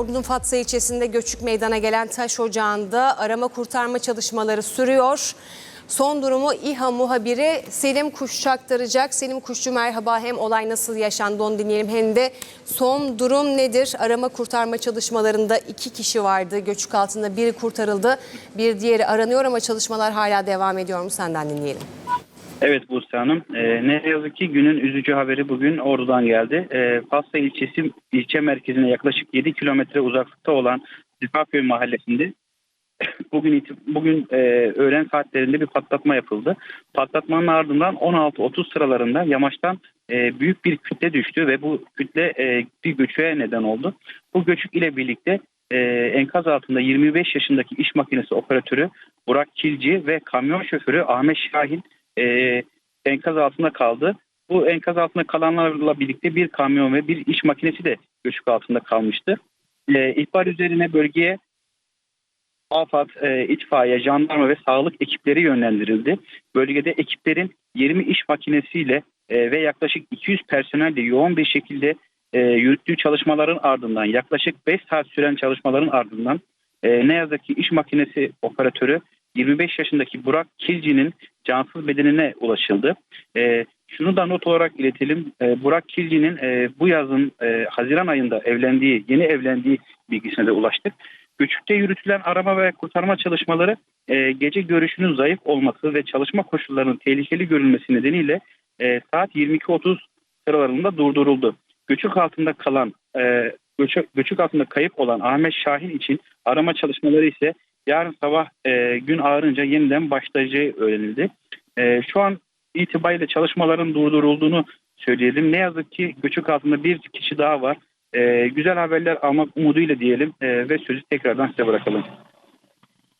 Ordu'nun Fatsa ilçesinde göçük meydana gelen taş ocağında arama kurtarma çalışmaları sürüyor. Son durumu İHA muhabiri Selim Kuşçu aktaracak. Selim Kuşçu merhaba hem olay nasıl yaşandı onu dinleyelim hem de son durum nedir? Arama kurtarma çalışmalarında iki kişi vardı göçük altında biri kurtarıldı bir diğeri aranıyor ama çalışmalar hala devam ediyor mu senden dinleyelim. Evet Buse Hanım. Ee, ne yazık ki günün üzücü haberi bugün Ordu'dan geldi. Ee, Pasta ilçesi ilçe merkezine yaklaşık 7 kilometre uzaklıkta olan Zipaköy mahallesinde bugün bugün e, öğlen saatlerinde bir patlatma yapıldı. Patlatmanın ardından 16.30 sıralarında yamaçtan e, büyük bir kütle düştü ve bu kütle e, bir göçüğe neden oldu. Bu göçük ile birlikte e, enkaz altında 25 yaşındaki iş makinesi operatörü Burak Kilci ve kamyon şoförü Ahmet Şahin e, enkaz altında kaldı. Bu enkaz altında kalanlarla birlikte bir kamyon ve bir iş makinesi de göçük altında kalmıştı. E, ihbar üzerine bölgeye AFAD, e, itfaiye, jandarma ve sağlık ekipleri yönlendirildi. Bölgede ekiplerin 20 iş makinesiyle e, ve yaklaşık 200 personelle yoğun bir şekilde e, yürüttüğü çalışmaların ardından yaklaşık 5 saat süren çalışmaların ardından e, ne yazık ki iş makinesi operatörü 25 yaşındaki Burak Kilci'nin cansız bedenine ulaşıldı. E, şunu da not olarak iletelim. E, Burak Kilci'nin e, bu yazın e, Haziran ayında evlendiği, yeni evlendiği bilgisine de ulaştık. Göçükte yürütülen arama ve kurtarma çalışmaları e, gece görüşünün zayıf olması ve çalışma koşullarının tehlikeli görülmesi nedeniyle e, saat 22.30 sıralarında durduruldu. Göçük altında kalan, e, göçük, göçük altında kayıp olan Ahmet Şahin için arama çalışmaları ise yarın sabah e, gün ağarınca yeniden başlayacağı öğrenildi. E, şu an itibariyle çalışmaların durdurulduğunu söyleyelim. Ne yazık ki göçük altında bir kişi daha var. E, güzel haberler almak umuduyla diyelim e, ve sözü tekrardan size bırakalım.